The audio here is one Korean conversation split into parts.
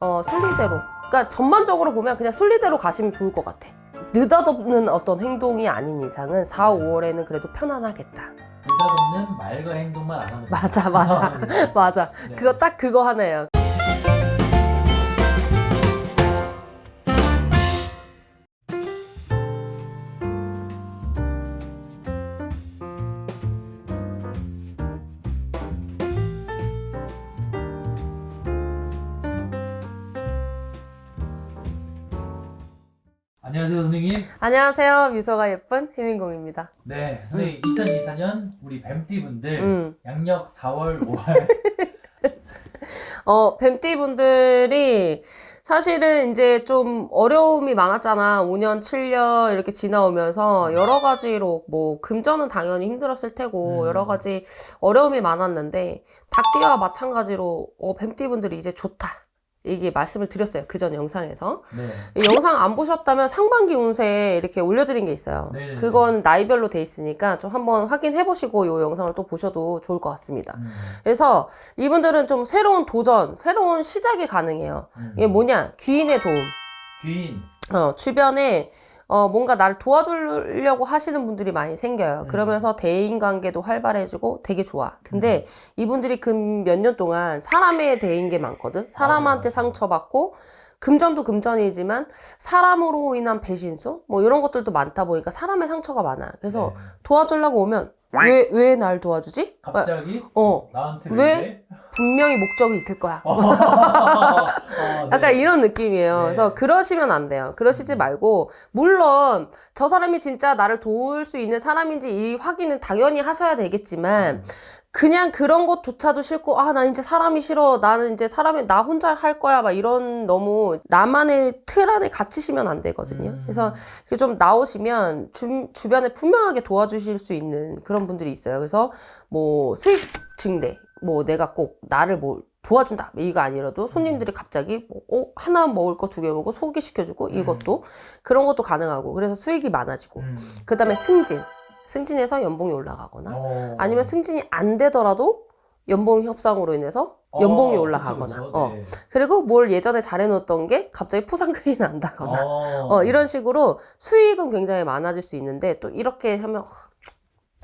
어, 순리대로. 그러니까 전반적으로 보면 그냥 순리대로 가시면 좋을 것 같아. 느닷없는 어떤 행동이 아닌 이상은 4, 5월에는 그래도 편안하겠다. 느닷없는 말과 행동만 안 하면 맞아, 맞아. 네. 맞아. 네. 그거 딱 그거 하나예요. 안녕하세요 선생님. 안녕하세요. 미소가 예쁜 혜민공입니다. 네 선생님 2024년 우리 뱀띠 분들 음. 양력 4월 5월 어, 뱀띠 분들이 사실은 이제 좀 어려움이 많았잖아. 5년, 7년 이렇게 지나오면서 여러 가지로 뭐 금전은 당연히 힘들었을 테고 음. 여러 가지 어려움이 많았는데 닭띠와 마찬가지로 어, 뱀띠 분들이 이제 좋다. 이게 말씀을 드렸어요. 그 전 영상에서. 네. 이 영상 안 보셨다면 상반기 운세 이렇게 올려드린 게 있어요. 네네네. 그건 나이별로 돼 있으니까 좀 한번 확인해 보시고 이 영상을 또 보셔도 좋을 것 같습니다. 음, 그래서 이분들은 좀 새로운 도전, 새로운 시작이 가능해요. 음. 이게 뭐냐? 귀인의 도움. 귀인. 어, 주변에 어, 뭔가 나를 도와주려고 하시는 분들이 많이 생겨요. 음. 그러면서 대인 관계도 활발해지고 되게 좋아. 근데 이분들이 그몇년 동안 사람에 대인 게 많거든. 사람한테 맞아요. 상처받고 금전도 금전이지만 사람으로 인한 배신수 뭐 이런 것들도 많다 보니까 사람의 상처가 많아. 그래서 네. 도와주려고 오면 왜 왜 날 도와주지? 갑자기 어 나한테 왜? 왜? 이래? 분명히 목적이 있을 거야. 어, 약간 네. 이런 느낌이에요. 네. 그래서 그러시면 안 돼요. 그러시지 음. 말고, 물론, 저 사람이 진짜 나를 도울 수 있는 사람인지 이 확인은 당연히 하셔야 되겠지만, 그냥 그런 것조차도 싫고, 아, 나 이제 사람이 싫어. 나는 이제 사람이, 나 혼자 할 거야. 막 이런 너무 나만의 틀 안에 갇히시면 안 되거든요. 음. 그래서 이렇게 좀 나오시면 주, 주변에 분명하게 도와주실 수 있는 그런 분들이 있어요. 그래서 뭐 수익 증대, 뭐 내가 꼭 나를 뭐 도와준다 이거 아니라도 손님들이 갑자기 뭐, 어, 하나 먹을 거 두 개 먹고 소개시켜주고 이것도 그런 것도 가능하고 그래서 수익이 많아지고 음. 그 다음에 승진 승진해서 연봉이 올라가거나 어. 아니면 승진이 안 되더라도 연봉 협상으로 인해서 연봉이 어, 올라가거나 그쵸, 그쵸. 어. 네. 그리고 뭘 예전에 잘해놓었던 게 갑자기 포상금이 난다거나 어. 어, 이런 식으로 수익은 굉장히 많아질 수 있는데 또 이렇게 하면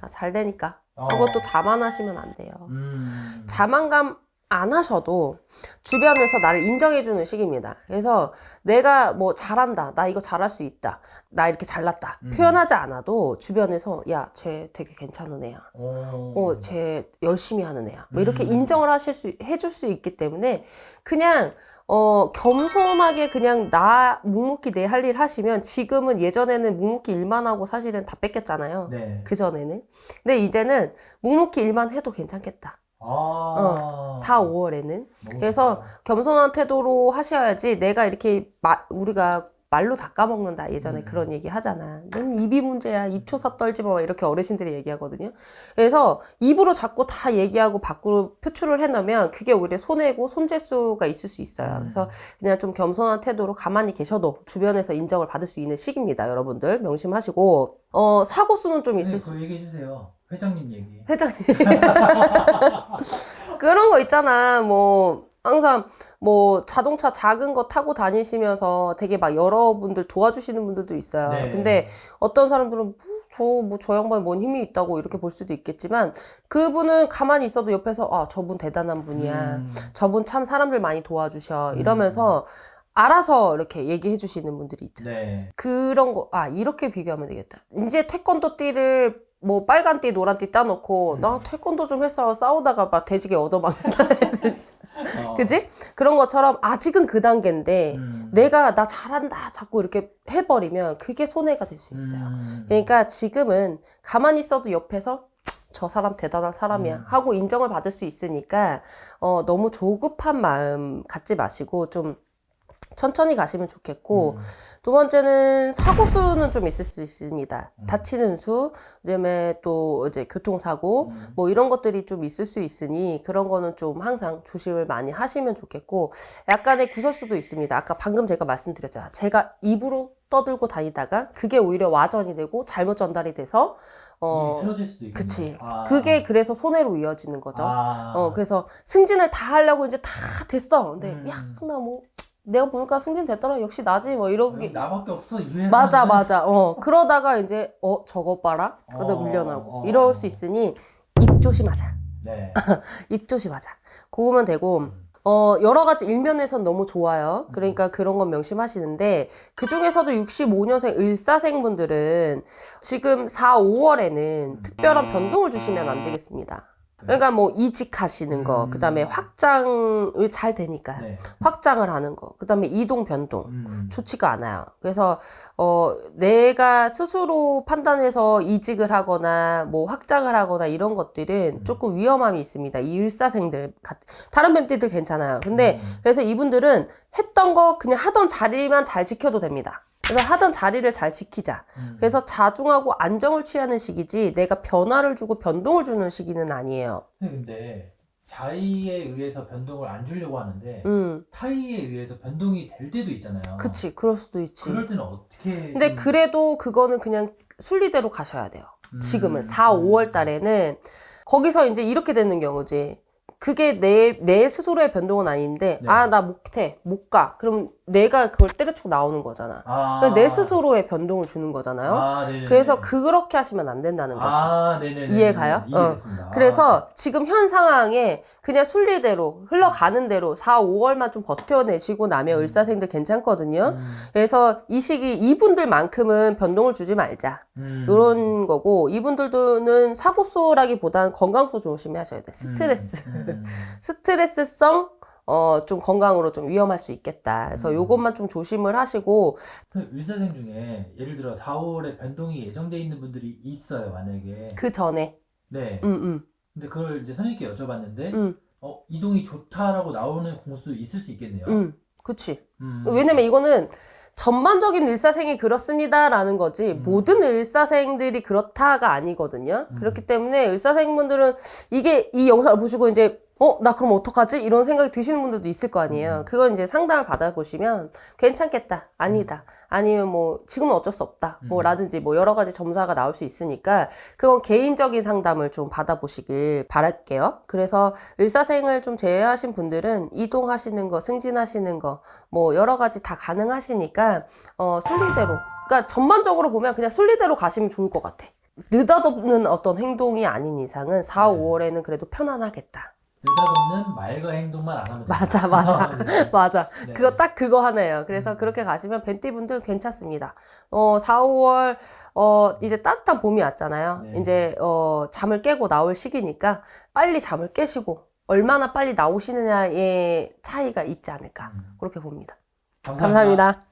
나잘 되니까 어. 또 자만하시면 안 돼요. 음. 자만감 안 하셔도 주변에서 나를 인정해주는 시기입니다. 그래서 내가 뭐 잘한다, 나 이거 잘할 수 있다, 나 이렇게 잘났다 음. 표현하지 않아도 주변에서 야, 쟤 되게 괜찮은 애야. 어. 어, 쟤 열심히 하는 애야. 뭐 이렇게 음. 인정을 하실 수, 해줄 수 있기 때문에 그냥 어, 겸손하게 그냥 나 묵묵히 내 할 일 하시면 지금은 예전에는 묵묵히 일만 하고 사실은 다 뺏겼잖아요. 네. 그전에는. 근데 이제는 묵묵히 일만 해도 괜찮겠다. 아. 4, 5월에는. 너무 어, 그래서 좋다. 겸손한 태도로 하셔야지 내가 이렇게 마, 우리가 말로 다 까먹는다. 예전에 음. 그런 얘기 하잖아. 넌 입이 문제야. 입초사 떨지 마. 이렇게 어르신들이 얘기하거든요. 그래서 입으로 자꾸 다 얘기하고 밖으로 표출을 해놓으면 그게 오히려 손해고 손재수가 있을 수 있어요. 음. 그래서 그냥 좀 겸손한 태도로 가만히 계셔도 주변에서 인정을 받을 수 있는 시기입니다. 여러분들 명심하시고 어, 사고 수는 좀 있을 네, 수 그거 얘기해 주세요. 회장님 얘기. 회장님. 그런 거 있잖아. 뭐, 항상 뭐 자동차 작은 거 타고 다니시면서 되게 막 여러분들 도와주시는 분들도 있어요. 네. 근데 어떤 사람들은 저, 뭐, 저 양반이 뭔 힘이 있다고 이렇게 볼 수도 있겠지만 그분은 가만히 있어도 옆에서 아, 저분 대단한 분이야. 음. 저분 참 사람들 많이 도와주셔. 음. 이러면서 알아서 이렇게 얘기해 주시는 분들이 있잖아요. 네. 그런 거, 아, 이렇게 비교하면 되겠다. 이제 태권도 띠를 뭐 빨간 띠, 노란 띠 따놓고, 음. 나 태권도 좀 했어. 싸우다가 막 돼지게 얻어맞는. 어. 그지? 그런 것처럼 아직은 그 단계인데, 음. 내가 나 잘한다. 자꾸 이렇게 해버리면 그게 손해가 될 수 있어요. 음. 그러니까 지금은 가만히 있어도 옆에서 저 사람 대단한 사람이야 음. 하고 인정을 받을 수 있으니까 어, 너무 조급한 마음 갖지 마시고 좀 천천히 가시면 좋겠고 음. 두 번째는 사고 수는 좀 있을 수 있습니다. 음. 다치는 수, 그다음에 또 이제 교통사고 음. 뭐 이런 것들이 좀 있을 수 있으니 그런 거는 좀 항상 조심을 많이 하시면 좋겠고 약간의 구설수도 있습니다. 아까 방금 제가 말씀드렸잖아. 제가 입으로 떠들고 다니다가 그게 오히려 와전이 되고 잘못 전달이 돼서 어 틀어질 수도 있고. 그치. 아. 그게 그래서 손해로 이어지는 거죠. 아. 어 그래서 승진을 다 하려고 이제 다 됐어. 근데 음. 야나 뭐 내가 보니까 승진됐더라. 역시 나지. 뭐 이러기. 나밖에 없어 이 회사. 맞아, 맞아. 어, 그러다가 이제, 어, 저거 봐라? 그러다 어, 밀려나고. 어. 이럴 수 있으니, 입 조심하자. 네. 입 조심하자. 그거면 되고, 어, 여러 가지 일면에선 너무 좋아요. 그러니까 그런 건 명심하시는데, 그 중에서도 65년생 을사생 분들은 지금 4, 5월에는 특별한 변동을 주시면 안 되겠습니다. 그러니까 뭐 이직하시는 거, 음. 그 다음에 확장을 잘 되니까. 네. 확장을 하는 거, 그 다음에 이동 변동. 음. 좋지가 않아요. 그래서 어 내가 스스로 판단해서 이직을 하거나 뭐 확장을 하거나 이런 것들은 음. 조금 위험함이 있습니다. 이 일사생들 같 다른 뱀띠들 괜찮아요. 근데 음. 그래서 이분들은 했던 거 그냥 하던 자리만 잘 지켜도 됩니다. 그래서 하던 자리를 잘 지키자. 음. 그래서 자중하고 안정을 취하는 시기지 내가 변화를 주고 변동을 주는 시기는 아니에요. 근데 자의에 의해서 변동을 안 주려고 하는데 음, 타의에 의해서 변동이 될 때도 있잖아요. 그치. 그럴 수도 있지. 그럴 때는 어떻게? 근데 좀- 그래도 그거는 그냥 순리대로 가셔야 돼요. 음. 지금은 4, 5월 달에는 거기서 이제 이렇게 되는 경우지. 그게 내, 내 스스로의 변동은 아닌데, 네. 아, 나 못해, 못 가. 그럼 내가 그걸 때려치고 나오는 거잖아. 아. 그러니까 내 스스로의 변동을 주는 거잖아요. 아. 그래서 그렇게 하시면 안 된다는 거지. 아, 네네네. 이해 가요? 이해됐습니다. 그래서 지금 현 상황에 그냥 순리대로 흘러가는 대로 4, 5월만 좀 버텨내시고 나면 음. 을사생들 괜찮거든요. 음, 그래서 이 시기 이분들만큼은 변동을 주지 말자. 음. 이런 거고 이분들도는 사고수라기보다는 건강수 조심하셔야 돼. 스트레스. 음, 음. 스트레스성 어 좀 건강으로 좀 위험할 수 있겠다. 그래서 음. 요것만 좀 조심을 하시고 그 의사생 중에 예를 들어 4, 5월에 변동이 예정돼 있는 분들이 있어요, 만약에. 그 전에 네. 음 음 근데 그걸 이제 선생님께 여쭤봤는데, 음. 어, 이동이 좋다라고 나오는 공수 있을 수 있겠네요. 음. 그치. 음. 왜냐면 이거는 전반적인 일사생이 그렇습니다라는 거지 음. 모든 일사생들이 그렇다가 아니거든요. 음. 그렇기 때문에 일사생분들은 이게 이 영상을 보시고 이제 어 나 그럼 어떡하지 이런 생각이 드시는 분들도 있을 거 아니에요. 음. 그건 이제 상담을 받아보시면 괜찮겠다 아니다 아니면 뭐 지금은 어쩔 수 없다 음. 뭐라든지 뭐 여러 가지 점사가 나올 수 있으니까 그건 개인적인 상담을 좀 받아보시길 바랄게요. 그래서 일사생을 좀 제외하신 분들은 이동하시는 거 승진하시는 거 뭐 여러 가지 다 가능하시니까 어 순리대로 그러니까 전반적으로 보면 그냥 순리대로 가시면 좋을 것 같아. 느닷없는 어떤 행동이 아닌 이상은 4, 네. 5월에는 그래도 편안하겠다. 느닷없는 말과 행동만 안 하면 맞아. 맞아. 네. 맞아. 네. 그거 딱 그거 하네요. 그래서 음. 그렇게 가시면 벤띠분들 괜찮습니다. 어, 4, 5월, 어, 이제 따뜻한 봄이 왔잖아요. 네. 이제, 어, 잠을 깨고 나올 시기니까 빨리 잠을 깨시고 얼마나 빨리 나오시느냐의 차이가 있지 않을까. 음. 그렇게 봅니다. 감사합니다. 감사합니다.